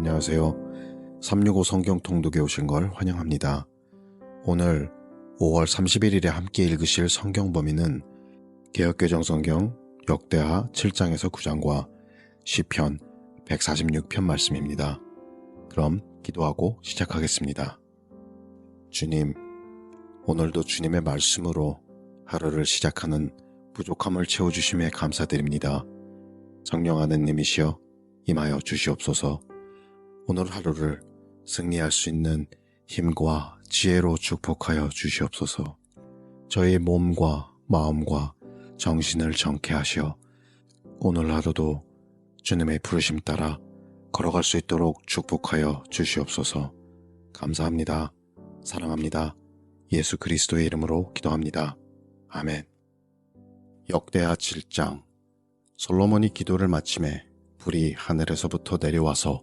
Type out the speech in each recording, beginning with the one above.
안녕하세요. 365 성경 통독에 오신 걸 환영합니다. 오늘 5월 31일에 함께 읽으실 성경 범위는 개혁개정 성경 역대하 7장에서 9장과 시편 146편 말씀입니다. 그럼 기도하고 시작하겠습니다. 주님, 오늘도 주님의 말씀으로 하루를 시작하는 부족함을 채워주심에 감사드립니다. 성령 하느님이시여 임하여 주시옵소서 오늘 하루를 승리할 수 있는 힘과 지혜로 축복하여 주시옵소서 저의 몸과 마음과 정신을 정케 하시어 오늘 하루도 주님의 부르심 따라 걸어갈 수 있도록 축복하여 주시옵소서 감사합니다. 사랑합니다. 예수 그리스도의 이름으로 기도합니다. 아멘. 역대하 7장 솔로몬이 기도를 마침에 불이 하늘에서부터 내려와서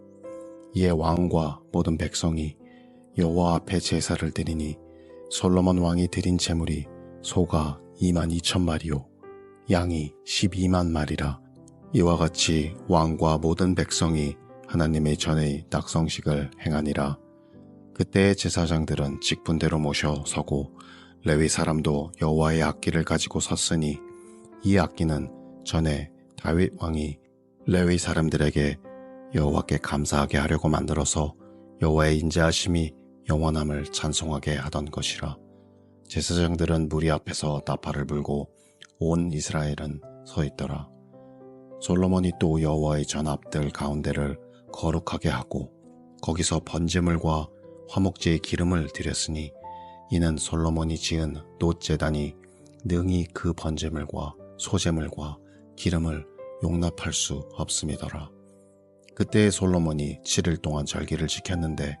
이에 왕과 모든 백성이 여호와 앞에 제사를 드리니 솔로몬 왕이 드린 제물이 소가 2만 2천 마리요 양이 12만 마리라. 이와 같이 왕과 모든 백성이 하나님의 전의 낙성식을 행하니라. 그때의 제사장들은 직분대로 모셔 서고 레위 사람도 여호와의 악기를 가지고 섰으니 이 악기는 전에 다윗 왕이 레위 사람들에게 여호와께 감사하게 하려고 만들어서 여호와의 인자하심이 영원함을 찬송하게 하던 것이라. 제사장들은 무리 앞에서 나팔을 불고 온 이스라엘은 서 있더라. 솔로몬이 또 여호와의 전합들 가운데를 거룩하게 하고 거기서 번제물과 화목제의 기름을 드렸으니 이는 솔로몬이 지은 노제단이 능히 그 번제물과 소제물과 기름을 용납할 수 없음이더라. 그때 솔로몬이 7일 동안 절기를 지켰는데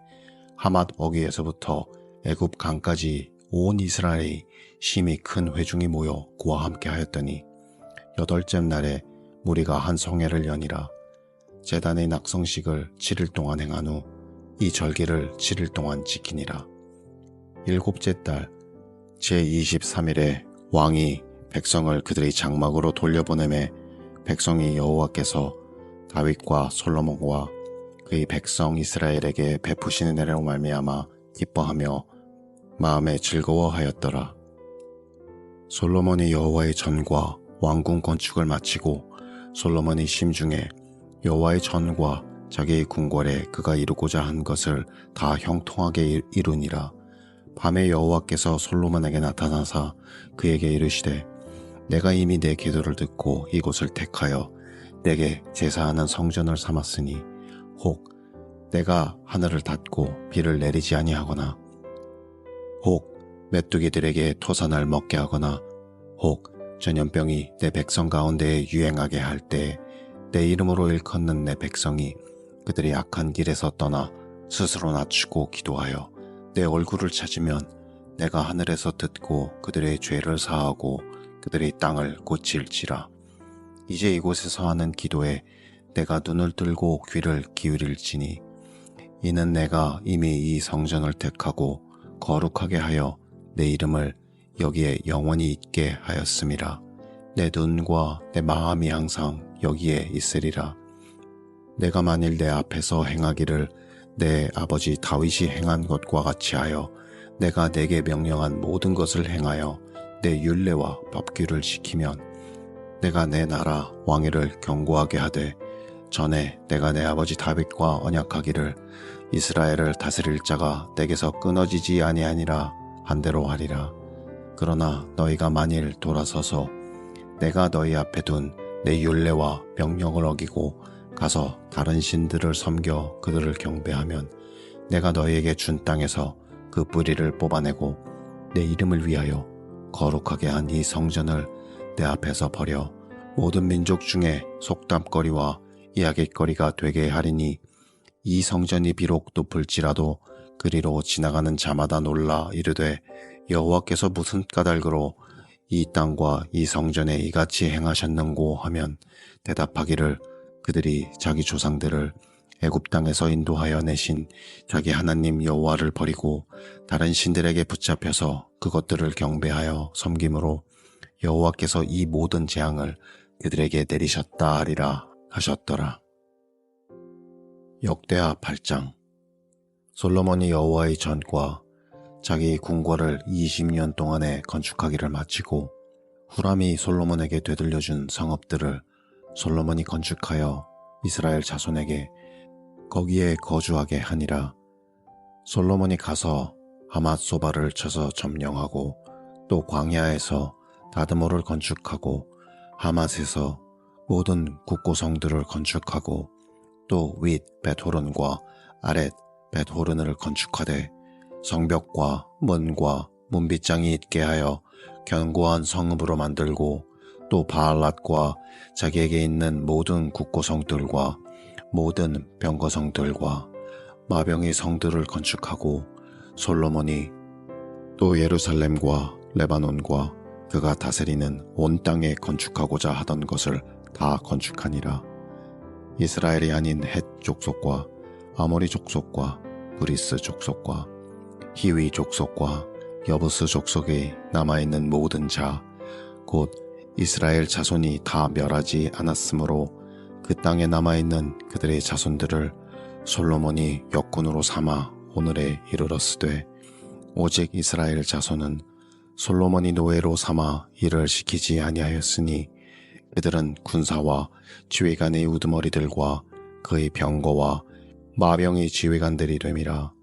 하맛 어귀에서부터 애굽 강까지 온 이스라엘이 심히 큰 회중이 모여 그와 함께 하였더니 여덟째 날에 무리가 한 성회를 연이라 재단의 낙성식을 7일 동안 행한 후 이 절기를 7일 동안 지키니라. 일곱째 달 제23일에 왕이 백성을 그들의 장막으로 돌려보내매 백성이 여호와께서 다윗과 솔로몬과 그의 백성 이스라엘에게 베푸시는 애로 말미암아 기뻐하며 마음에 즐거워하였더라. 솔로몬이 여호와의 전과 왕궁 건축을 마치고 솔로몬이 심중에 여호와의 전과 자기의 궁궐에 그가 이루고자 한 것을 다 형통하게 이루니라. 밤에 여호와께서 솔로몬에게 나타나사 그에게 이르시되 내가 이미 내 기도를 듣고 이곳을 택하여 내게 제사하는 성전을 삼았으니 혹 내가 하늘을 닫고 비를 내리지 아니하거나 혹 메뚜기들에게 토산을 먹게 하거나 혹 전염병이 내 백성 가운데에 유행하게 할때내 이름으로 일컫는 내 백성이 그들이 악한 길에서 떠나 스스로 낮추고 기도하여 내 얼굴을 찾으면 내가 하늘에서 듣고 그들의 죄를 사하고 그들의 땅을 고칠지라. 이제 이곳에서 하는 기도에 내가 눈을 들고 귀를 기울일지니 이는 내가 이미 이 성전을 택하고 거룩하게 하여 내 이름을 여기에 영원히 있게 하였음이라. 내 눈과 내 마음이 항상 여기에 있으리라. 내가 만일 내 앞에서 행하기를 내 아버지 다윗이 행한 것과 같이 하여 내가 내게 명령한 모든 것을 행하여 내 율례와 법규를 지키면 내가 내 나라 왕위를 견고하게 하되 전에 내가 내 아버지 다윗과 언약하기를 이스라엘을 다스릴 자가 내게서 끊어지지 아니하니라 한대로 하리라. 그러나 너희가 만일 돌아서서 내가 너희 앞에 둔 내 율례와 명령을 어기고 가서 다른 신들을 섬겨 그들을 경배하면 내가 너희에게 준 땅에서 그 뿌리를 뽑아내고 내 이름을 위하여 거룩하게 한 이 성전을 내 앞에서 버려 모든 민족 중에 속담거리와 이야기거리가 되게 하리니 이 성전이 비록 높을지라도 그리로 지나가는 자마다 놀라 이르되 여호와께서 무슨 까닭으로 이 땅과 이 성전에 이같이 행하셨는고 하면 대답하기를 그들이 자기 조상들을 애굽 땅에서 인도하여 내신 자기 하나님 여호와를 버리고 다른 신들에게 붙잡혀서 그것들을 경배하여 섬김으로 여호와께서 이 모든 재앙을 그들에게 내리셨다 하리라 하셨더라. 역대하 8장 솔로몬이 여호와의 전과 자기 궁궐을 20년 동안에 건축하기를 마치고 후람이 솔로몬에게 되돌려준 성읍들을 솔로몬이 건축하여 이스라엘 자손에게 거기에 거주하게 하니라. 솔로몬이 가서 하맛 소바를 쳐서 점령하고 또 광야에서 다드모를 건축하고 하맛에서 모든 국고성들을 건축하고 또 윗 베토른과 아랫 베토른을 건축하되 성벽과 문과 문빗장이 있게 하여 견고한 성읍으로 만들고 또 바알랏과 자기에게 있는 모든 국고성들과 모든 병거성들과 마병의 성들을 건축하고 솔로몬이 또 예루살렘과 레바논과 그가 다스리는 온 땅에 건축하고자 하던 것을 다 건축하니라. 이스라엘이 아닌 헷 족속과 아모리 족속과 브리스 족속과 히위 족속과 여부스 족속에 남아있는 모든 자, 곧 이스라엘 자손이 다 멸하지 않았으므로 그 땅에 남아있는 그들의 자손들을 솔로몬이 역군으로 삼아 오늘에 이르렀으되 오직 이스라엘 자손은 솔로몬이 노예로 삼아 일을 시키지 아니하였으니 그들은 군사와 지휘관의 우두머리들과 그의 병거와 마병의 지휘관들이 됨이라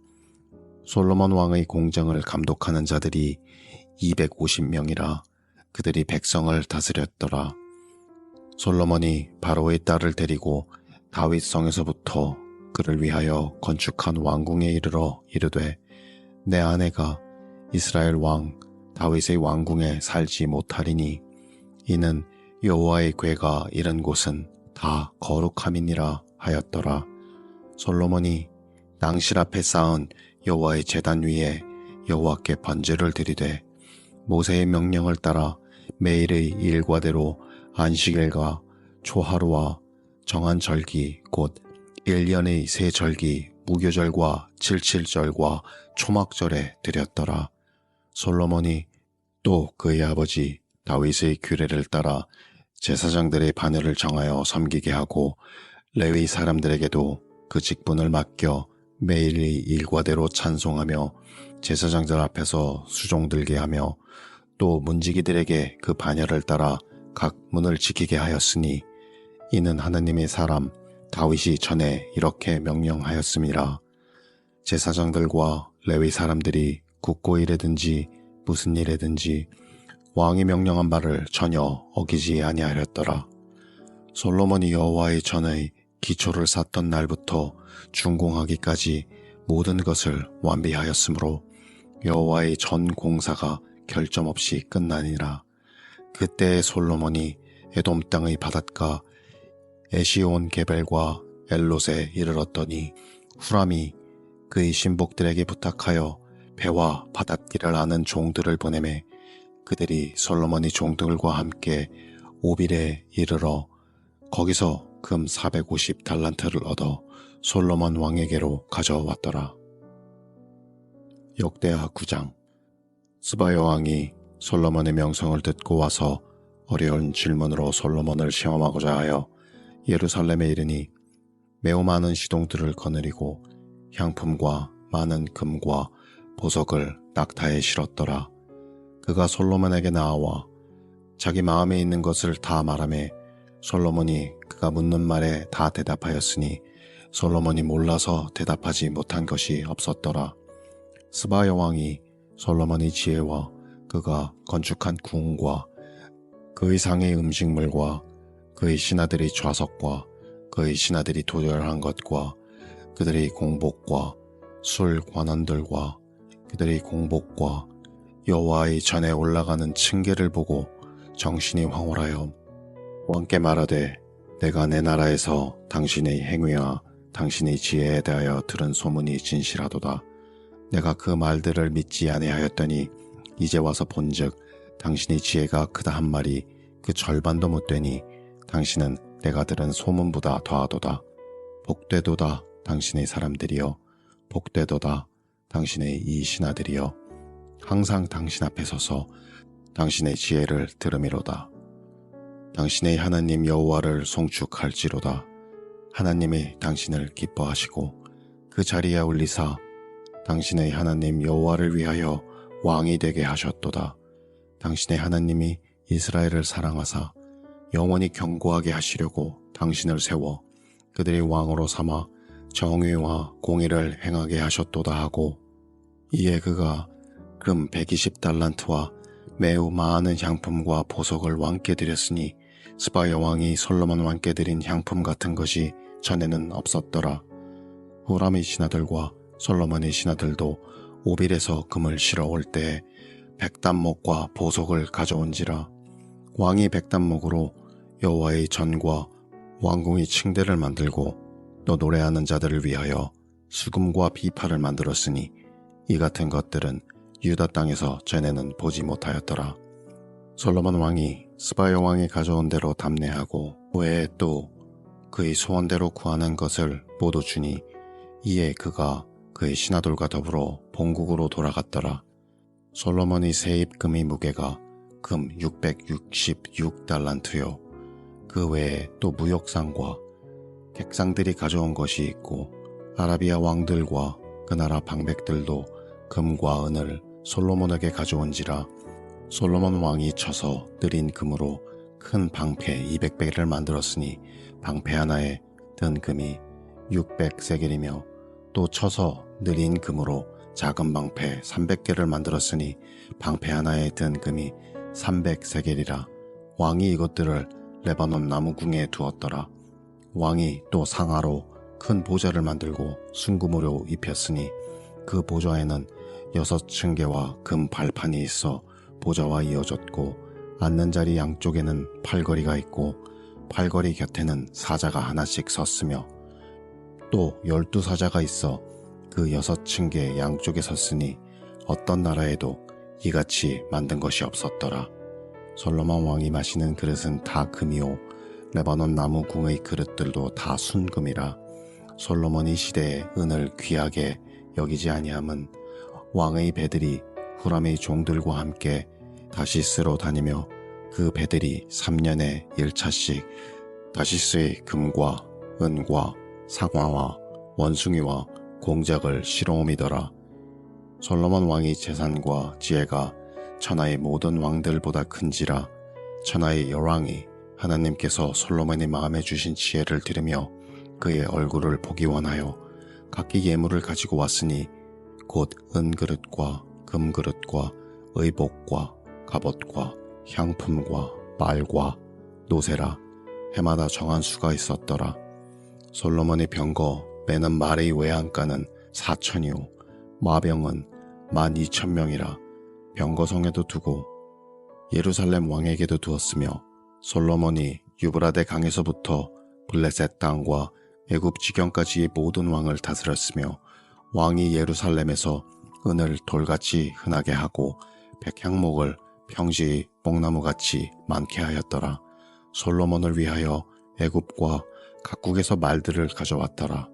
솔로몬 왕의 공정을 감독하는 자들이 250명이라 그들이 백성을 다스렸더라. 솔로몬이 바로의 딸을 데리고 다윗 성에서부터 그를 위하여 건축한 왕궁에 이르러 이르되 내 아내가 이스라엘 왕 다윗의 왕궁에 살지 못하리니 이는 여호와의 괴가 이른 곳은 다 거룩함이니라 하였더라. 솔로몬이 낭실 앞에 쌓은 여호와의 제단 위에 여호와께 번제를 드리되 모세의 명령을 따라 매일의 일과대로 안식일과 초하루와 정한 절기 곧 1년의 세 절기 무교절과 칠칠절과 초막절에 드렸더라. 솔로몬이 또 그의 아버지 다윗의 규례를 따라 제사장들의 반열을 정하여 섬기게 하고 레위 사람들에게도 그 직분을 맡겨 매일의 일과대로 찬송하며 제사장들 앞에서 수종 들게 하며 또 문지기들에게 그 반열을 따라 각 문을 지키게 하였으니 이는 하나님의 사람 다윗이 전에 이렇게 명령하였음이라. 제사장들과 레위 사람들이 국고 일에든지 무슨 일에든지 왕이 명령한 바를 전혀 어기지 아니하였더라 솔로몬이 여호와의 전의 기초를 쌓던 날부터 준공하기까지 모든 것을 완비하였으므로 여호와의 전 공사가 결점 없이 끝나니라. 그때 솔로몬이 에돔 땅의 바닷가 에시온 게벨과 엘롯에 이르렀더니 후람이 그의 신복들에게 부탁하여 배와 바닷길을 아는 종들을 보내매 그들이 솔로몬이 종들과 함께 오빌에 이르러 거기서 금 450 달란트를 얻어 솔로몬 왕에게로 가져왔더라. 역대하 9장 스바 여왕이 솔로몬의 명성을 듣고 와서 어려운 질문으로 솔로몬을 시험하고자 하여 예루살렘에 이르니 매우 많은 시동들을 거느리고 향품과 많은 금과 보석을 낙타에 실었더라. 그가 솔로몬에게 나와 자기 마음에 있는 것을 다 말하며 솔로몬이 그가 묻는 말에 다 대답하였으니 솔로몬이 몰라서 대답하지 못한 것이 없었더라. 스바 여왕이 솔로몬의 지혜와 그가 건축한 궁과 그의 상의 음식물과 그의 신하들의 좌석과 그의 신하들이 도열한 것과 그들의 공복과 술 관원들과 그들의 공복과 여호와의 전에 올라가는 층계를 보고 정신이 황홀하여 왕께 말하되 내가 내 나라에서 당신의 행위와 당신의 지혜에 대하여 들은 소문이 진실하도다. 내가 그 말들을 믿지 아니하였더니 이제 와서 본즉 당신의 지혜가 크다 한 말이 그 절반도 못 되니 당신은 내가 들은 소문보다 더하도다. 복되도다 당신의 사람들이여 복되도다 당신의 이 신하들이여 항상 당신 앞에 서서 당신의 지혜를 들음이로다. 당신의 하나님 여호와를 송축할지로다. 하나님이 당신을 기뻐하시고 그 자리에 올리사 당신의 하나님 여호와를 위하여 왕이 되게 하셨도다. 당신의 하나님이 이스라엘을 사랑하사 영원히 경고하게 하시려고 당신을 세워 그들의 왕으로 삼아 정의와 공의를 행하게 하셨도다 하고 이에 그가 금 120달란트와 매우 많은 향품과 보석을 왕께 드렸으니 스바야 왕이 솔로몬 왕께 드린 향품 같은 것이 전에는 없었더라. 후람의 신하들과 솔로몬의 신하들도 오빌에서 금을 실어 올 때에 백단목과 보석을 가져온지라 왕이 백단목으로 여호와의 전과 왕궁의 층대를 만들고 또 노래하는 자들을 위하여 수금과 비파를 만들었으니 이 같은 것들은 유다 땅에서 전에는 보지 못하였더라. 솔로몬 왕이 스바야 왕이 가져온 대로 답례하고 외에 또 그의 소원대로 구하는 것을 모두 주니 이에 그가 그의 신하들과 더불어 본국으로 돌아갔더라. 솔로몬의 세입 금의 무게가 금 666달란트요. 그 외에 또 무역상과 객상들이 가져온 것이 있고 아라비아 왕들과 그 나라 방백들도 금과 은을 솔로몬에게 가져온지라 솔로몬 왕이 쳐서 느린 금으로 큰 방패 200배를 만들었으니 방패 하나에 든 금이 600세겔이며 또 쳐서 느린 금으로 작은 방패 300개를 만들었으니 방패 하나에 든 금이 300세겔이라 왕이 이것들을 레바논 나무궁에 두었더라. 왕이 또 상하로 큰 보좌를 만들고 순금으로 입혔으니 그 보좌에는 여섯 층계와 금 발판이 있어 보좌와 이어졌고 앉는 자리 양쪽에는 팔걸이가 있고 팔걸이 곁에는 사자가 하나씩 섰으며 또 열두 사자가 있어 그 여섯 층계 양쪽에 섰으니 어떤 나라에도 이같이 만든 것이 없었더라. 솔로몬 왕이 마시는 그릇은 다 금이요 레바논 나무 궁의 그릇들도 다 순금이라 솔로몬이 시대에 은을 귀하게 여기지 아니함은 왕의 배들이 후람의 종들과 함께 다시스로 다니며 그 배들이 3년에 1차씩 다시스의 금과 은과 상화와 원숭이와 공작을 실어오미더라. 솔로몬 왕의 재산과 지혜가 천하의 모든 왕들보다 큰지라 천하의 여왕이 하나님께서 솔로몬의 마음에 주신 지혜를 들으며 그의 얼굴을 보기 원하여 각기 예물을 가지고 왔으니 곧 은그릇과 금그릇과 의복과 갑옷과 향품과 말과 노세라. 해마다 정한 수가 있었더라. 솔로몬의 병거 매는 말의 외양가는 사천이요. 마병은 만 이천 명이라. 병거성에도 두고 예루살렘 왕에게도 두었으며 솔로몬이 유브라데 강에서부터 블레셋 땅과 애굽 지경까지의 모든 왕을 다스렸으며 왕이 예루살렘에서 은을 돌같이 흔하게 하고 백향목을 평지 뽕나무같이 많게 하였더라. 솔로몬을 위하여 애굽과 각국에서 말들을 가져왔더라.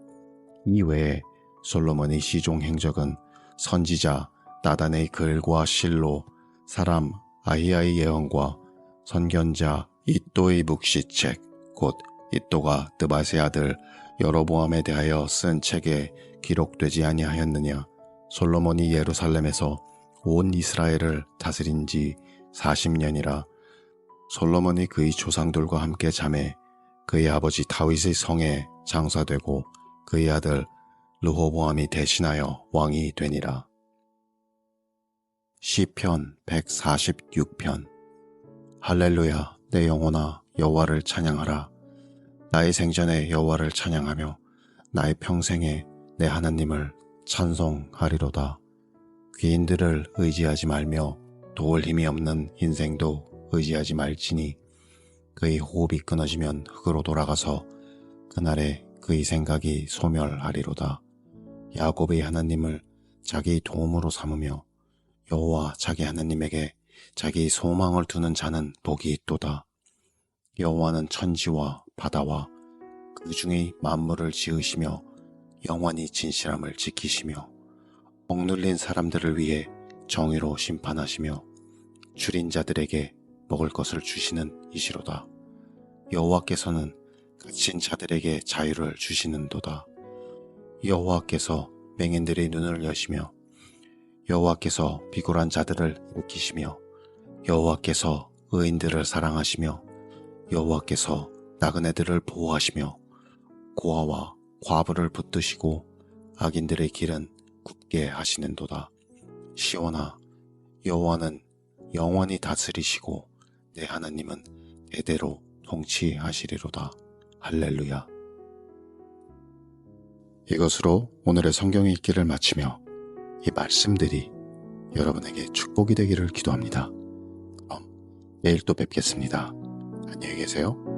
이 외에 솔로몬의 시종 행적은 선지자 나단의 글과 실로 사람 아히야의 예언과 선견자 이또의 묵시책 곧 이또가 드바세 아들 여로보암에 대하여 쓴 책에 기록되지 아니하였느냐? 솔로몬이 예루살렘에서 온 이스라엘을 다스린 지 40년이라 솔로몬이 그의 조상들과 함께 잠에 그의 아버지 다윗의 성에 장사되고 그의 아들 르호보암이 대신하여 왕이 되니라. 시편 146편. 할렐루야 내 영혼아 여호와를 찬양하라 나의 생전에 여호와를 찬양하며 나의 평생에 내 하나님을 찬송하리로다 귀인들을 의지하지 말며 도울 힘이 없는 인생도 의지하지 말지니 그의 호흡이 끊어지면 흙으로 돌아가서 그날에 그의 생각이 소멸하리로다. 야곱의 하나님을 자기 도움으로 삼으며 여호와 자기 하나님에게 자기 소망을 두는 자는 복이 있도다. 여호와는 천지와 바다와 그 중에 만물을 지으시며 영원히 진실함을 지키시며 억눌린 사람들을 위해 정의로 심판하시며 줄인 자들에게 먹을 것을 주시는 이시로다. 여호와께서는 갇힌 자들에게 자유를 주시는도다. 여호와께서 맹인들의 눈을 여시며 여호와께서 비굴한 자들을 일으키시며 여호와께서 의인들을 사랑하시며 여호와께서 나그네들을 보호하시며 고아와 과부를 붙드시고 악인들의 길은 굳게 하시는도다. 시온아 여호와는 영원히 다스리시고 내 하나님은 대대로 통치하시리로다. 할렐루야. 이것으로 오늘의 성경 읽기를 마치며 이 말씀들이 여러분에게 축복이 되기를 기도합니다. 내일 또 뵙겠습니다. 안녕히 계세요.